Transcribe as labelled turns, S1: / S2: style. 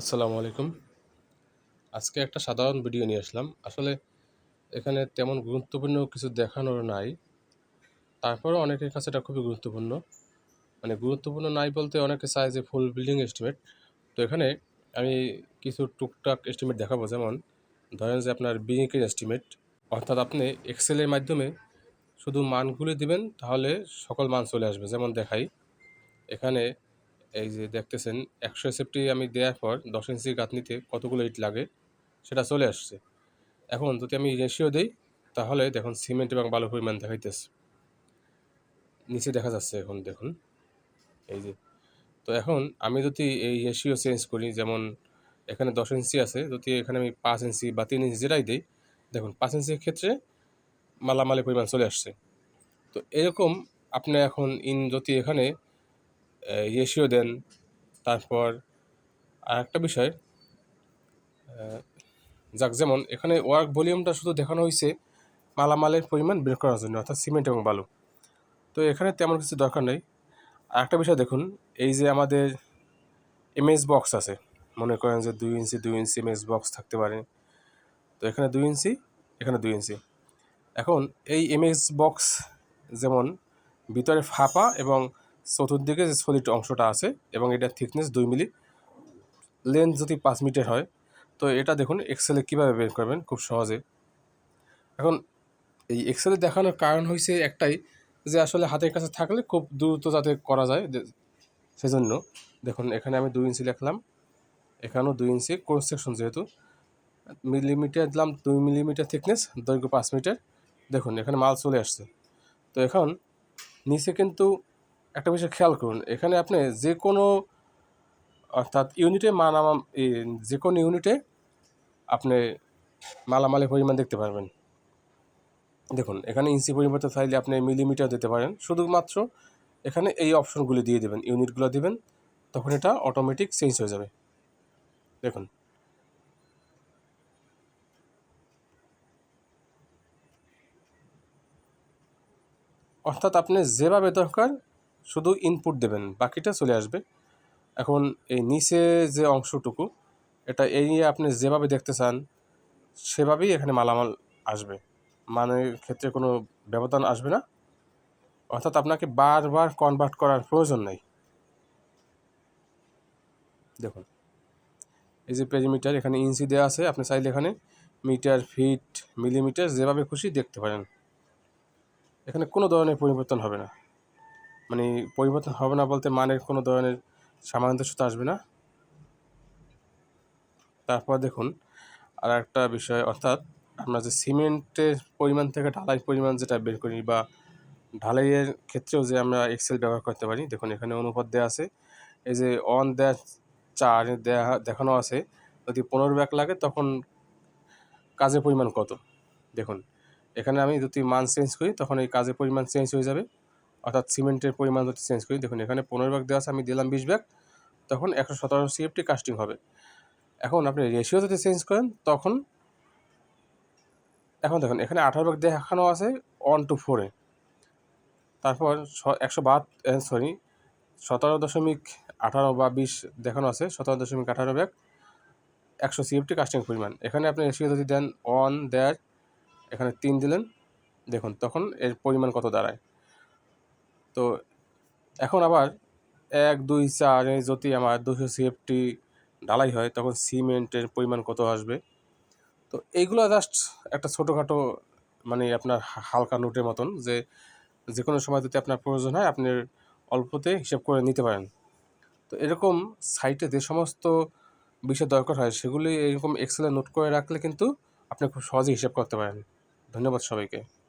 S1: আসসালামু আলাইকুম। আজকে একটা সাধারণ ভিডিও নিয়ে আসলাম। আসলে এখানে তেমন গুরুত্বপূর্ণ কিছু দেখানোর নাই। তারপরেও অনেকের কাছে এটা খুবই গুরুত্বপূর্ণ। মানে গুরুত্বপূর্ণ নাই বলতে অনেকে চায় যে ফুল বিল্ডিং এস্টিমেট তো এখানে আমি কিছু টুকটাক এস্টিমেট দেখাবো। যেমন ধরেন যে আপনার বিনিকের এস্টিমেট অর্থাৎ আপনি এক্সেলের মাধ্যমে শুধু মানগুলি দিবেন, তাহলে সকল মান চলে আসবে। যেমন দেখাই, এখানে এই যে দেখতেছেন, একশো এসএফটি আমি দেওয়ার পর দশ ইঞ্চি গাঁথনিতে কতগুলো ইট লাগে, সেটা চলে আসছে। এখন যদি আমি রেশিও দিই, তাহলে দেখুন সিমেন্ট এবং বালু পরিমাণ দেখাইতেছে। নিচে দেখা যাচ্ছে এখন, দেখুন। এই যে, তো এখন আমি যদি এই রেশিও চেঞ্জ করি, যেমন এখানে দশ ইঞ্চি আছে, যদি এখানে আমি পাঁচ ইঞ্চি বা তিন ইঞ্চি যেটাই দিই, দেখুন পাঁচ ইঞ্চির ক্ষেত্রে মালামালের পরিমাণ চলে আসছে। তো এরকম আপনি এখন ইন যদি এখানে রেশিও দেন, তারপর আর একটা বিষয় যাক, যেমন এখানে ওয়ার্ক ভলিউমটা শুধু দেখানো হয়েছে মালামালের পরিমাণ বের করার জন্য, অর্থাৎ সিমেন্ট এবং বালু। তো এখানে তেমন কিছু দরকার নেই। আর একটা বিষয় দেখুন, এই যে আমাদের এমএস বক্স আছে, মনে করেন যে দুই ইঞ্চি দুই ইঞ্চি এমএস বক্স থাকতে পারে। তো এখানে দুই ইঞ্চি, এখানে দুই ইঞ্চি। এখন এই এমএস বক্স যেমন ভিতরে ফাঁপা এবং চতুর্দিকে যে সলিড অংশটা আছে এবং এটা থিকনেস দুই মিলি লেন্থ যদি পাঁচ মিটার হয়, তো এটা দেখুন এক্সেলে কীভাবে বের করবেন খুব সহজে। এখন এই এক্সেলে দেখানোর কারণ হয়েছে একটাই যে আসলে হাতের কাছে থাকলে খুব দ্রুত যাতে করা যায় সেজন্য দেখুন এখানে আমি দুই ইঞ্চি লিখলাম, এখানেও দুই ইঞ্চি ক্রস সেকশন যেহেতু মিলিমিটার দিলাম দুই মিলিমিটার থিকনেস দৈর্ঘ্য পাঁচ মিটার, দেখুন এখানে মাল চলে আসছে। তো এখন নিচে কিন্তু একটা বিষয় খেয়াল করুন, এখানে আপনি যে কোনো অর্থাৎ ইউনিটে মালামাল যে কোনো ইউনিটে আপনি মালামালের পরিমাণ দেখতে পারবেন। দেখুন, এখানে ইঞ্চি পরিবর্তে চাইলে আপনি মিলিমিটার দিতে পারেন। শুধুমাত্র এখানে এই অপশনগুলি দিয়ে দেবেন ইউনিটগুলো দেবেন, তখন এটা অটোমেটিক চেঞ্জ হয়ে যাবে। দেখুন। অর্থাৎ আপনি যেভাবে দরকার শুধু ইনপুট দেবেন, বাকিটা চলে আসবে। এখন এই নিচে যে অংশটুকু, এটা এই নিয়ে আপনি যেভাবে দেখতে চান, সেভাবেই এখানে মালামাল আসবে। মানের ক্ষেত্রে কোনো ব্যবধান আসবে না। অর্থাৎ আপনাকে বারবার কনভার্ট করার প্রয়োজন নেই। দেখুন, এই যে পেরিমিটার এখানে ইঞ্চি দেওয়া আছে, আপনি চাইলে এখানে মিটার ফিট মিলিমিটার যেভাবে খুশি দেখতে পারেন। এখানে কোনো ধরনের পরিবর্তন হবে না। মানে পরিবর্তন হবে না বলতে মানের কোনো ধরনের সামঞ্জস্যতা আসবে না। তারপর দেখুন, আর একটা বিষয়, অর্থাৎ আমরা যে সিমেন্টের পরিমাণ থেকে ঢালাই পরিমাণ যেটা বের করি বা ঢালাইয়ের ক্ষেত্রেও যে আমরা এক্সেল ব্যবহার করতে পারি, দেখুন এখানে অনুপাত দেওয়া আছে। এই যে অন দেয়া চার দেয়া, দেখানো আছে, যদি পনেরো ব্যাগ লাগে তখন কাজের পরিমাণ কত? দেখুন, এখানে আমি যদি মান চেঞ্জ করি তখন এই কাজের পরিমাণ চেঞ্জ হয়ে যাবে। অর্থাৎ সিমেন্টের পরিমাণ যদি চেঞ্জ করি, দেখুন এখানে পনেরো ব্যাগ দেওয়া আছে, আমি দিলাম বিশ ব্যাগ তখন একশো সতেরো সিএফটি কাস্টিং হবে। এখন আপনি রেশিও যদি চেঞ্জ করেন, তখন এখন দেখুন, এখানে আঠারো ব্যাগ দেখানো আছে ওয়ান টু ফোরে তারপর একশো বাদ সরি সতেরো দশমিক আঠারো বা বিশ দেখানো আছে, সতেরো দশমিক আঠারো ব্যাগ একশো সিএফটি কাস্টিং পরিমাণ। এখানে আপনি রেশিও যদি দেন ওয়ান দেড়, এখানে তিন দিলেন, দেখুন, তখন এর পরিমাণ কত দাঁড়ায়? তো এখন আবার এক, দুই, চার যদি আমার দুশো সিএফটি ঢালাই হয়, তখন সিমেন্টের পরিমাণ কত আসবে? তো এইগুলো জাস্ট একটা ছোটোখাটো মানে আপনার হালকা নোটের মতন যে যে কোনো সময় যদি আপনার প্রয়োজন হয়, আপনি অল্পতে হিসাব করে নিতে পারেন। তো এরকম সাইটে যে সমস্ত বিষয় দরকার হয়, সেগুলি এরকম এক্সেলে নোট করে রাখলে কিন্তু আপনি খুব সহজেই হিসাব করতে পারেন। ধন্যবাদ সবাইকে।